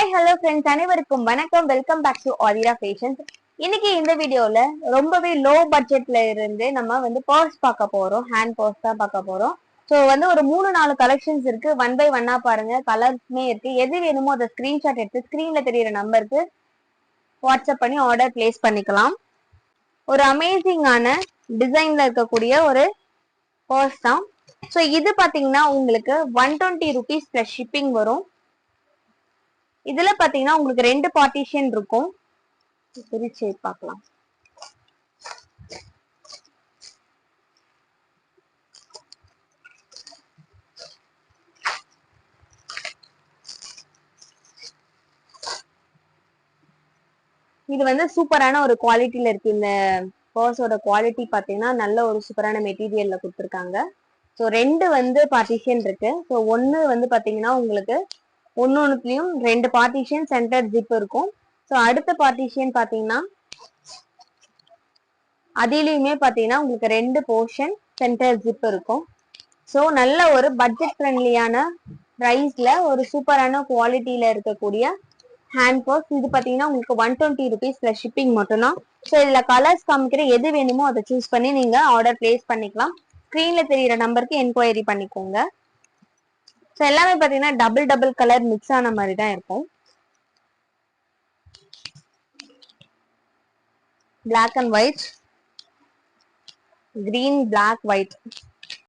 Hi hello friends அனைவருக்கும் வணக்கம். Welcome back to Aathira fashions இன்னைக்கு இந்த வீடியோல ரொம்பவே லோ பட்ஜெட்ல இருந்து நம்ம வந்து பர்ஸ் பார்க்க போறோம். ஹேண்ட் பர்ஸ் தான் பார்க்க போறோம். ஸோ வந்து ஒரு மூணு நாலு கலெக்ஷன்ஸ் இருக்கு. ஒன் பை ஒன்னா பாருங்க. கலர்ஸ்மே இருக்கு. எது வேணுமோ அதை ஸ்கிரீன்ஷாட் எடுத்து ஸ்கிரீன்ல தெரியுற நம்பருக்கு வாட்ஸ்அப் பண்ணி ஆர்டர் பிளேஸ் பண்ணிக்கலாம். ஒரு அமேசிங்கான டிசைன்ல இருக்கக்கூடிய ஒரு பர்ஸ் தான். ஸோ இது பாத்தீங்கன்னா உங்களுக்கு one twenty rupees plus shipping வரும். இதுல பாத்தீங்கன்னா உங்களுக்கு ரெண்டு பார்ட்டிஷன் இருக்கும். பிரிச்சு பார்க்கலாம். இது வந்து சூப்பரான ஒரு குவாலிட்டியில இருக்கு. இந்த பர்ஸோட குவாலிட்டி பாத்தீங்கன்னா நல்ல ஒரு சூப்பரான மெட்டீரியல்ல கொடுத்துருக்காங்க. ஸோ ரெண்டு வந்து பார்ட்டிஷன் இருக்கு. ஸோ ஒன்னு வந்து பாத்தீங்கன்னா உங்களுக்கு ஒன்று ஒன்னுத்துலயும் ரெண்டு பார்ட்டிஷன் சென்டர் ஜிப் இருக்கும். ஸோ அடுத்த பார்ட்டிஷன் பாத்தீங்கன்னா அதிலையுமே பாத்தீங்கன்னா உங்களுக்கு ரெண்டு போர்ஷன் சென்டர் ஜிப் இருக்கும். ஸோ நல்ல ஒரு பட்ஜெட் ஃப்ரெண்ட்லியான ப்ரைஸ்ல ஒரு சூப்பரான குவாலிட்டியில இருக்கக்கூடிய ஹேண்ட் பர்ஸ் இது பாத்தீங்கன்னா உங்களுக்கு ஒன் டுவெண்ட்டி ருபீஸ் ஷிப்பிங் மட்டும்தான். ஸோ இதுல கலர்ஸ் காமிக்கிற எது வேணுமோ அதை சூஸ் பண்ணி நீங்க ஆர்டர் பிளேஸ் பண்ணிக்கலாம். ஸ்க்ரீன்ல தெரியிற நம்பருக்கு என்கொயரி பண்ணிக்கோங்க. ஸோ எல்லாமே பாத்தீங்கன்னா டபுள் டபுள் கலர் மிக்ஸ் ஆன மாதிரி தான் இருக்கும். Black and white green black white